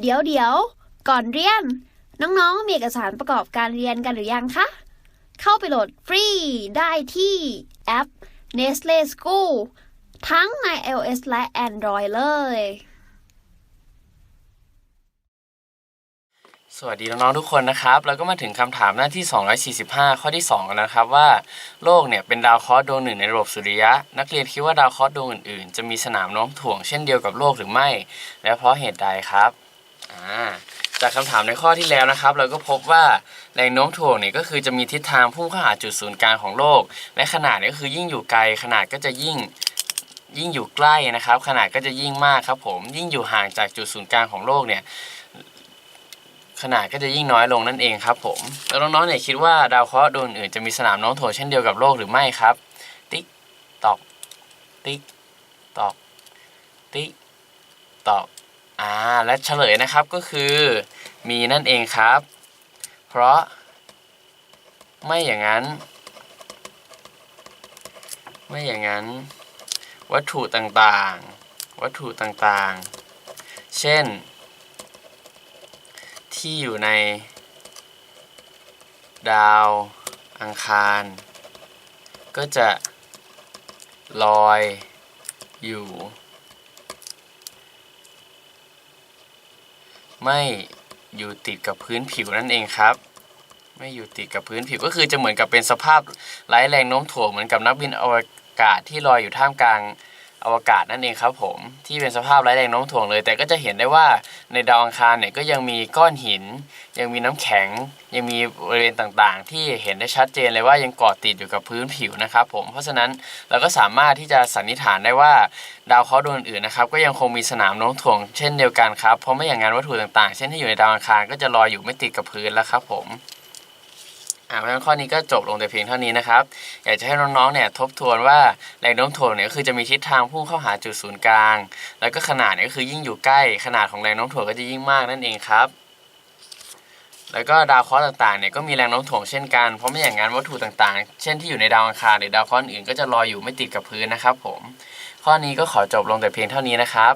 เดี๋ยวเดี๋ยว ก่อนเรียน น้องๆ มีเอกสารประกอบการเรียนกันหรือยังคะ เข้าไปโหลดฟรีได้ที่แอป Nestle School ทั้งใน iOS และ Android เลย สวัสดีน้องๆทุกคนนะครับแล้วก็มาถึงคำถามหน้าที่ 245 ข้อที่ 2 กันนะครับว่า โลกเนี่ยเป็นดาวเคราะห์ดวงหนึ่งในระบบสุริยะ นักเรียนคิดว่าดาวเคราะห์ดวงอื่นๆ จะมีสนามโน้มถ่วงเช่นเดียวกับโลกหรือไม่ และเพราะเหตุใดครับ จากคำถามในข้อที่แล้วนะครับ เราก็พบว่าแรงโน้มถ่วงเนี่ยก็คือจะมีทิศทางพุ่งเข้าหาจุดศูนย์กลางของโลก และขนาดนี่ก็คือยิ่งอยู่ไกลขนาดก็จะยิ่งยิ่งอยู่ใกล้นะครับ ขนาดก็จะยิ่งมากครับผมยิ่งอยู่ห่างจากจุดศูนย์กลางของโลกเนี่ยขนาดก็จะยิ่งน้อยลงนั่นเองครับผมแล้วน้องๆเนี่ยคิดว่าดาวเคราะห์ดวงอื่นจะมีสนามโน้มถ่วงเช่นเดียวกับโลกหรือไม่ครับ ติ๊กตอกติ๊กตอกติ๊กตอก อ่าและเฉลยนะครับก็คือมีนั่นเองครับ เพราะ ไม่อย่างนั้น ไม่อย่างนั้น วัตถุต่างๆ วัตถุต่างๆ เช่น ที่อยู่ใน ดาวอังคาร ก็จะลอยอยู่ ไม่อยู่ติดกับพื้นผิวนั่นเองครับ ไม่อยู่ติดกับพื้นผิวก็คือจะเหมือนกับเป็นสภาพไร้แรงโน้มถ่วงเหมือนกับนักบินอวกาศที่ลอยอยู่ท่ามกลาง อวกาศนั่นเองครับผมที่เป็นสภาพไร้แรงโน้มถ่วงเลย แต่ก็จะเห็นได้ว่าในดาวอังคารเนี่ยก็ยังมีก้อนหิน ยังมีน้ำแข็ง ยังมีบริเวณต่างๆ ที่เห็นได้ชัดเจนเลยว่ายังเกาะติดอยู่กับพื้นผิวนะครับผมเพราะฉะนั้นเราก็สามารถที่จะสันนิษฐานได้ว่าดาวเคราะห์ดวงอื่นนะครับก็ยังคงมีสนามโน้มถ่วงเช่นเดียวกันครับเพราะไม่อย่างนั้นวัตถุต่างๆ เช่นที่อยู่ในดาวอังคารก็จะลอยอยู่ไม่ติดกับพื้นแล้วครับผม อ่าเพราะฉะนั้นข้อนี้ก็จบลงแต่เพียงเท่านี้นะครับ อยากจะให้น้องๆเนี่ยทบทวนว่าแรงโน้มถ่วงเนี่ยก็คือจะมีทิศทางพุ่งเข้าหาจุดศูนย์กลาง แล้วก็ขนาดเนี่ยก็คือยิ่งอยู่ใกล้ ขนาดของแรงโน้มถ่วงก็จะยิ่งมากนั่นเองครับ แล้วก็ดาวเคราะห์ต่างๆเนี่ยก็มีแรงโน้มถ่วงเช่นกัน เพราะไม่อย่างนั้นวัตถุต่างๆ เช่นที่อยู่ในดาวอังคารหรือดาวเคราะห์อื่นก็จะลอยอยู่ไม่ติดกับพื้นนะครับผม ข้อนี้ก็ขอจบลงแต่เพียงเท่านี้นะครับ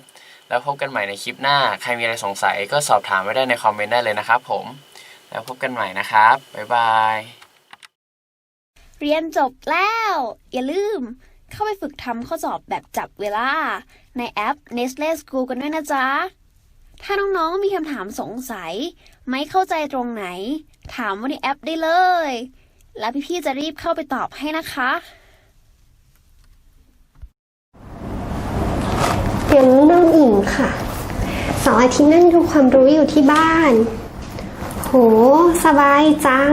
แล้วพบกันใหม่ในคลิปหน้า ใครมีอะไรสงสัยก็สอบถามไว้ได้ในคอมเมนต์ได้เลยนะครับผม แล้วพบกันใหม่นะครับ บ๊ายบาย เรียนจบแล้ว อย่าลืม เข้าไปฝึกทำข้อสอบแบบจับเวลา ในแอป Nestle School กันด้วยนะจ๊ะ ถ้าน้องๆมีคำถามสงสัย ไม่เข้าใจตรงไหน ถามว่าในแอปได้เลย แล้วพี่ๆจะรีบเข้าไปตอบให้นะคะเดี๋ยวนี้น้องอิงค่ะเสาร์อาทิตย์นั่งดูความรู้อยู่ที่บ้าน โห สบายจัง